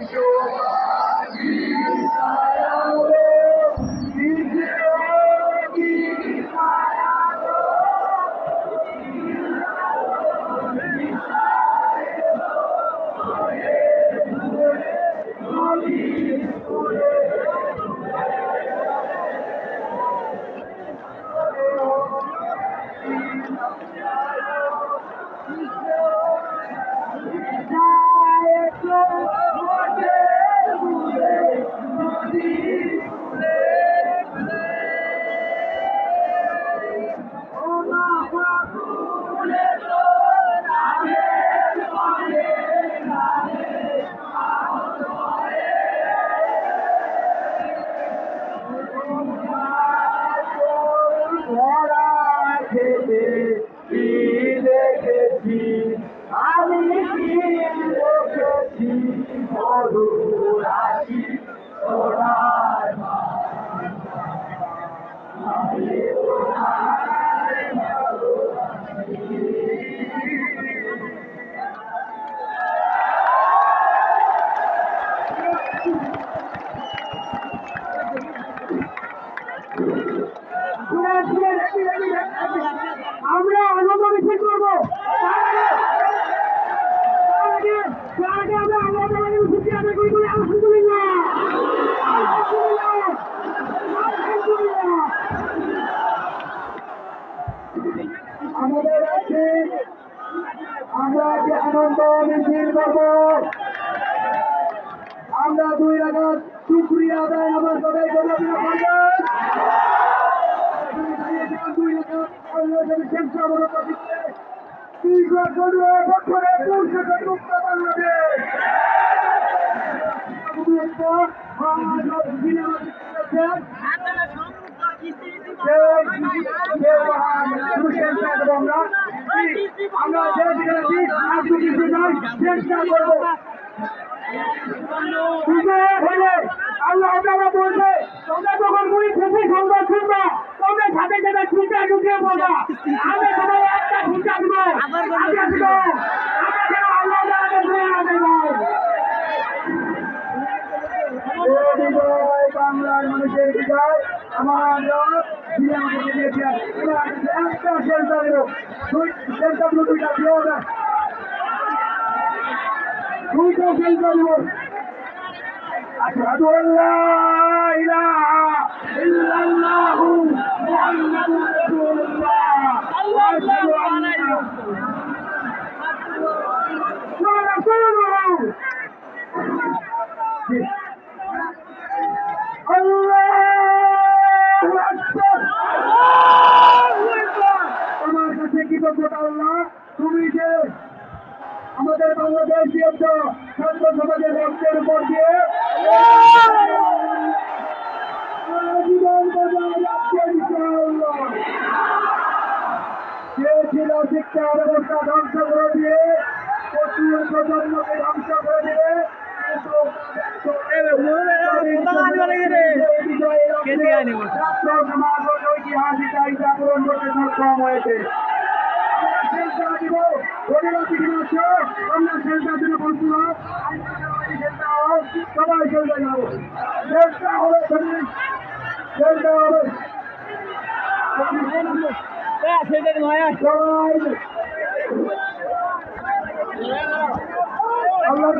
you. আমি কি দেখেছি মধুরাশি ওরার আমরা আনন্দ মিছিল করব আমরা দুই রাখাত শুক্রিয়া আদায় আমার সবাই দুই বাংলাদেশ আমরা তাআলা বলছে তোমরা যখন মুই খুশি সংবাদ শুনবা তোমরা সাথে সাথে ছুটে ঢুকিয়ে পড়বা আমি তোমার একটা আগে দিব আমরা যেন আল্লাহ তাআলাকে ভুলে না দেব বিজয় বাংলার মানুষের বিজয় আমার আমাকে দিয়েছেন একটা সেন্টার দেবো সেন্টার দুইটা দিয়ে হবে দুইটা সেন্টার দেবো أشهد أن لا إله إلا الله محمد رسول الله কাছে আল্লাহ তুমি যে আমাদের বাংলাদেশ বিরুদ্ধ ছাত্র সমাজের রক্তের উপর দিয়ে ছিল শিক্ষা ব্যবস্থা ধ্বংস করে দিয়ে প্রচুর প্রজন্মকে ধ্বংস করে দিয়ে ঐতিহাসিক চাহিদা পূরণ করতে সক্ষম হয়েছে। আমরা সেলটা দিব রবিবার থেকে মাত্র আমরা সেলটার জন্য বলছিল সবাই সেলটা যাব সেলটা হলে আল্লাহ